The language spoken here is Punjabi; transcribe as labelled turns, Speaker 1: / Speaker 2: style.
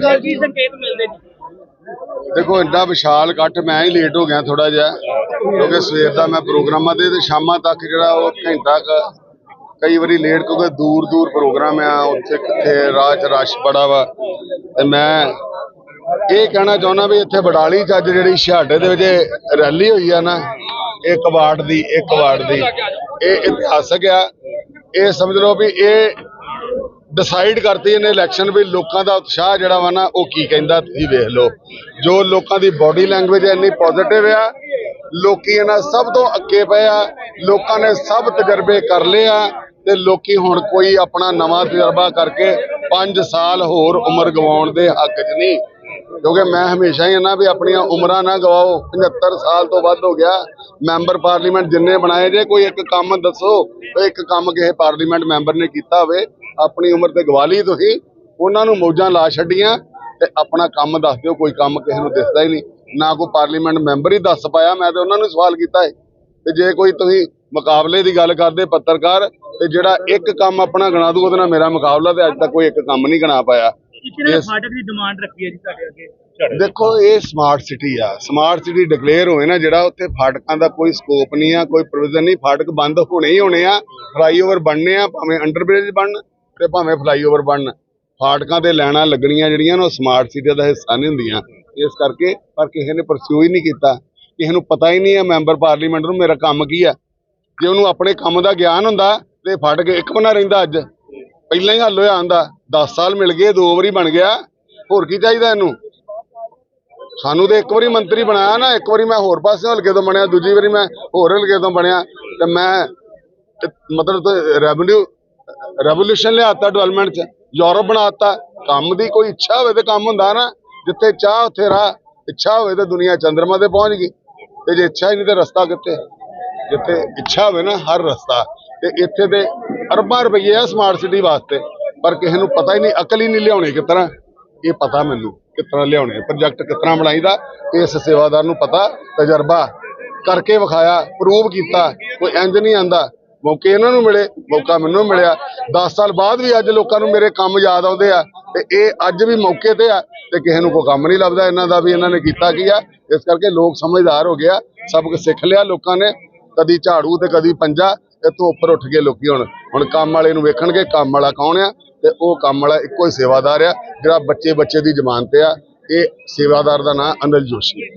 Speaker 1: ਸਾਹਿਬ
Speaker 2: ਕੀ ਸੰਕੇਤ ਮਿਲਦੇ ਨੇ
Speaker 3: ਦੇਖੋ ਇੰਨਾ ਵਿਸ਼ਾਲ ਇਕੱਠ ਮੈਂ ਹੀ ਲੇਟ ਹੋ ਗਿਆ ਥੋੜਾ ਜਿਹਾ ਕਿਉਂਕਿ ਸਵੇਰ ਦਾ ਮੈਂ ਪ੍ਰੋਗਰਾਮਾਂ ਦੇ ਤੇ ਸ਼ਾਮਾਂ ਤੱਕ ਜਿਹੜਾ ਉਹ ਘੰਟਾ ਕਈ ਵਾਰੀ ਲੇਟ ਕਿਉਂਕਿ ਦੂਰ ਦੂਰ ਪ੍ਰੋਗਰਾਮ ਆ ਉੱਥੇ ਕਿੱਥੇ ਰਾਹ 'ਚ ਰਸ਼ ਬੜਾ ਵਾ। ਤੇ ਮੈਂ ਇਹ ਕਹਿਣਾ ਚਾਹੁੰਦਾ ਵੀ ਇੱਥੇ ਬਡਾਲੀ 'ਚ ਅੱਜ ਜਿਹੜੀ ਛਾੜੇ ਦੇ ਵਿੱਚ ਰੈਲੀ ਹੋਈ ਆ ਨਾ ਇਹ ਕਬਾੜ ਦੀ ਇਹ ਕਬਾੜ ਦੀ ਇਹ ਇਤਿਹਾਸਕ ਆ। ਇਹ ਸਮਝ ਲਓ ਵੀ ਇਹ ਡਿਸਾਈਡ ਕਰਤੀ ਇਹਨੇ ਇਲੈਕਸ਼ਨ ਵੀ ਲੋਕਾਂ ਦਾ ਉਤਸ਼ਾਹ ਜਿਹੜਾ ਵਾ ਨਾ, ਉਹ ਕੀ ਕਹਿੰਦਾ ਤੁਸੀਂ ਵੇਖ ਲਓ। ਜੋ ਲੋਕਾਂ ਦੀ ਬਾਡੀ ਲੈਂਗੁਏਜ ਇੰਨੀ ਪੋਜ਼ਿਟਿਵ ਆ, ਲੋਕੀ ਇਹਨਾਂ ਸਭ ਤੋਂ ਅੱਗੇ ਪਏ ਆ, ਲੋਕਾਂ ਨੇ ਸਭ ਤਜਰਬੇ ਕਰ ਲਏ ਆ, ਤੇ ਲੋਕੀ ਹੁਣ ਕੋਈ ਆਪਣਾ ਨਵਾਂ ਤਜਰਬਾ ਕਰਕੇ 5 ਸਾਲ ਹੋਰ ਉਮਰ ਗਵਾਉਣ ਦੇ ਹੱਕ 'ਚ ਨਹੀਂ। ਕਿਉਂਕਿ ਮੈਂ ਹਮੇਸ਼ਾ ਹੀ ਨਾ ਵੀ ਆਪਣੀਆਂ ਉਮਰਾਂ ਨਾ ਗਵਾਓ। 75 ਸਾਲ ਤੋਂ ਵੱਧ ਹੋ ਗਿਆ, ਮੈਂਬਰ ਪਾਰਲੀਮੈਂਟ ਜਿੰਨੇ ਬਣਾਏ, ਜੇ ਕੋਈ ਇੱਕ ਕੰਮ ਦੱਸੋ ਕੋਈ ਇੱਕ ਕੰਮ ਕਿਸੇ ਪਾਰਲੀਮੈਂਟ ਮੈਂਬਰ ਨੇ ਕੀਤਾ ਹੋਵੇ ਆਪਣੀ ਉਮਰ ਤੇ ਗਵਾ ਲਈ ਤੁਸੀਂ ਉਹਨਾਂ ਨੂੰ ਮੌਜਾਂ ਲਾ ਛੱਡੀਆਂ ਤੇ ਆਪਣਾ ਕੰਮ ਦੱਸ ਦਿਓ ਕੋਈ ਕੰਮ ਕਿਸੇ ਨੂੰ ਦਿਸਦਾ ਹੀ ਨਹੀਂ। ਨਾ ਕੋਈ ਪਾਰਲੀਮੈਂਟ ਮੈਂਬਰ ਹੀ ਦੱਸ ਪਾਇਆ ਮੈਂ ਤੇ ਉਹਨਾਂ ਨੂੰ ਸਵਾਲ ਕੀਤਾ ਹੈ ਤੇ ਜੇ ਕੋਈ ਤੁਸੀਂ ਮੁਕਾਬਲੇ ਦੀ ਗੱਲ ਕਰਦੇ ਪੱਤਰਕਾਰ ਤੇ ਜਿਹੜਾ ਇੱਕ ਕੰਮ ਆਪਣਾ ਗਣਾ ਦੂ ਉਹਦੇ ਨਾਲ ਮੇਰਾ ਮੁਕਾਬਲਾ ਤੇ ਅੱਜ ਤੱਕ ਕੋਈ ਇੱਕ ਕੰਮ ਨਹੀਂ ਗਣਾ ਪਾਇਆ।
Speaker 2: ਕਿਹਨੇ
Speaker 3: ਇਸ-
Speaker 2: ਫਾਟਕ ਦੀ ਡਿਮਾਂਡ ਰੱਖੀ ਹੈ ਜੀ ਤੁਹਾਡੇ ਅੱਗੇ
Speaker 3: ਦੇਖੋ ਇਹ ਸਮਾਰਟ ਸਿਟੀ ਆ। ਸਮਾਰਟ ਸਿਟੀ ਡਿਕਲੇਅਰ ਹੋਏ ਨਾ ਜਿਹੜਾ ਉੱਥੇ ਫਾਟਕਾਂ ਦਾ ਕੋਈ ਸਕੋਪ ਨਹੀਂ ਆ ਕੋਈ ਪ੍ਰੋਵੀਜ਼ਨ ਨਹੀਂ ਫਾਟਕ ਬੰਦ ਹੋਣੇ ਹੀ ਹੋਣੇ ਆ ਫਲਾਈਓਵਰ ਬਣਨੇ ਆ ਭਾਵੇਂ ਅੰਡਰਬ੍ਰਿਜ ਬਣਨ। ਤੇ ਭਾਵੇਂ ਫਲਾਈਓਵਰ ਬਣਨ, ਫਾਟਕਾਂ ਤੇ ਲੈਣਾ ਲੱਗਣੀਆਂ ਜਿਹੜੀਆਂ ਨਾ, ਉਹ ਸਮਾਰਟ ਸਿਟੀ ਦਾ ਹਿੱਸਾ ਨਹੀਂ ਹੁੰਦੀਆਂ। ਇਸ ਕਰਕੇ ਪਰ ਕਿਸੇ ਨੇ ਪਰਸਿਊ ਹੀ ਨਹੀਂ ਕੀਤਾ। ਕਿਸੇ ਨੂੰ ਪਤਾ ਹੀ ਨਹੀਂ ਹੈ ਮੈਂਬਰ ਪਾਰਲੀਮੈਂਟ ਨੂੰ ਮੇਰਾ ਕੰਮ ਕੀ ਹੈ। ਜੇ ਉਹਨੂੰ ਆਪਣੇ ਕੰਮ ਦਾ ਗਿਆਨ ਹੁੰਦਾ ਤੇ ਫਾਟਕ ਇੱਕ ਬਣਾ ਰਹਿੰਦਾ ਅੱਜ, ਪਹਿਲਾਂ ਹੀ ਹੱਲ ਹੋਇਆ ਹੁੰਦਾ। 10 ਸਾਲ ਮਿਲ ਗਏ, ਦੋ ਵਾਰੀ ਬਣ ਗਿਆ। ਹੋਰ ਕੀ ਚਾਹੀਦਾ ਇਹਨੂੰ? ਸਾਨੂੰ ਤੇ ਇੱਕ ਵਾਰੀ ਮੰਤਰੀ ਬਣਾਇਆ ਨਾ, ਇੱਕ ਵਾਰੀ ਮੈਂ ਹੋਰ ਪਾਸੇ ਹਲਕੇ ਤੋਂ ਬਣਿਆ, ਦੂਜੀ ਵਾਰੀ ਮੈਂ ਹੋਰ ਹਲਕੇ ਤੋਂ ਬਣਿਆ ਤੇ ਮੈਂ ਮਤਲਬ ਰੈਵਨਿਊ ਰੈਵੋਲੂਸ਼ਨ ਲਿਆਤਾ ਡਿਵੈਲਪਮੈਂਟ ਚ। ਯੂਰਪ ਬਣਾਤਾ। ਕੰਮ ਦੀ ਕੋਈ ਇੱਛਾ ਹੋਵੇ ਤੇ ਕੰਮ ਹੁੰਦਾ ਨਾ। ਜਿੱਥੇ ਚਾਹ ਉੱਥੇ ਰਾਹ। ਇੱਛਾ ਹੋਵੇ ਤੇ ਦੁਨੀਆ ਚੰਦਰਮਾ ਤੇ ਪਹੁੰਚ ਗਈ। ਤੇ ਜੇ ਇੱਛਾ ਹੀ ਨਹੀਂ ਤੇ ਰਸਤਾ ਕਿੱਥੇ? ਜਿੱਥੇ ਇੱਛਾ ਹੋਵੇ ਨਾ, ਹਰ ਰਸਤਾ। ਤੇ ਇੱਥੇ ਦੇ ਅਰਬਾਂ ਰੁਪਏ ਆ ਸਮਾਰਟ ਸਿਟੀ ਵਾਸਤੇ। ਪਰ ਕਿਸੇ ਨੂੰ ਪਤਾ ਹੀ ਨਹੀਂ, ਅਕਲ ਹੀ ਨਹੀਂ ਲਿਆਉਣੀ ਕਿਸ ਤਰ੍ਹਾਂ। ਇਹ ਪਤਾ ਮੈਨੂੰ ਕਿਸ ਤਰ੍ਹਾਂ ਲਿਆਉਣੇ ਪ੍ਰੋਜੈਕਟ ਕਿਸ ਤਰ੍ਹਾਂ ਬਣਾਈਦਾ, ਇਸ ਸੇਵਾਦਾਰ ਨੂੰ ਪਤਾ। ਤਜਰਬਾ ਕਰਕੇ ਵਿਖਾਇਆ ਪ੍ਰੂਵ ਕੀਤਾ। ਕੋਈ ਇੰਜ ਨਹੀਂ ਆਂਦਾ। ਮੌਕੇ ਇਹਨਾਂ ਨੂੰ ਮਿਲੇ, ਮੌਕਾ ਮੈਨੂੰ ਮਿਲਿਆ। 10 ਸਾਲ ਬਾਅਦ ਵੀ ਅੱਜ ਲੋਕਾਂ ਨੂੰ ਮੇਰੇ ਕੰਮ ਯਾਦ ਆਉਂਦੇ ਆ ਤੇ ਇਹ ਅੱਜ ਵੀ ਮੌਕੇ ਤੇ ਆ ਤੇ ਕਿਸੇ ਨੂੰ ਕੋਈ ਕੰਮ ਨਹੀਂ ਲੱਭਦਾ। ਇਹਨਾਂ ਦਾ ਵੀ ਇਹਨਾਂ ਨੇ ਕੀਤਾ ਕੀ ਆ? ਇਸ ਕਰਕੇ ਲੋਕ ਸਮਝਦਾਰ ਹੋ ਗਿਆ ਸਭ ਕੁਝ ਸਿੱਖ ਲਿਆ ਲੋਕਾਂ ਨੇ। ਕਦੀ ਝਾੜੂ ਤੇ ਕਦੀ ਪੰਜਾ। ਇੱਥੋਂ ਉੱਪਰ ਉੱਠ ਗਏ ਲੋਕੀ ਹੁਣ ਹੁਣ ਕੰਮ ਵਾਲੇ ਨੂੰ ਵੇਖਣਗੇ ਕੰਮ ਵਾਲਾ ਕੌਣ ਆ ਤੇ ਉਹ ਕੰਮ ਵਾਲਾ ਇੱਕੋ ਹੀ ਸੇਵਾਦਾਰ ਆ। ਜਿਹੜਾ ਬੱਚੇ ਬੱਚੇ ਦੀ ਜ਼ਮਾਨਤ ਆ। ਇਹ ਸੇਵਾਦਾਰ ਦਾ ਨਾਂ ਅਨਿਲ ਜੋਸ਼ੀ ਹੈ।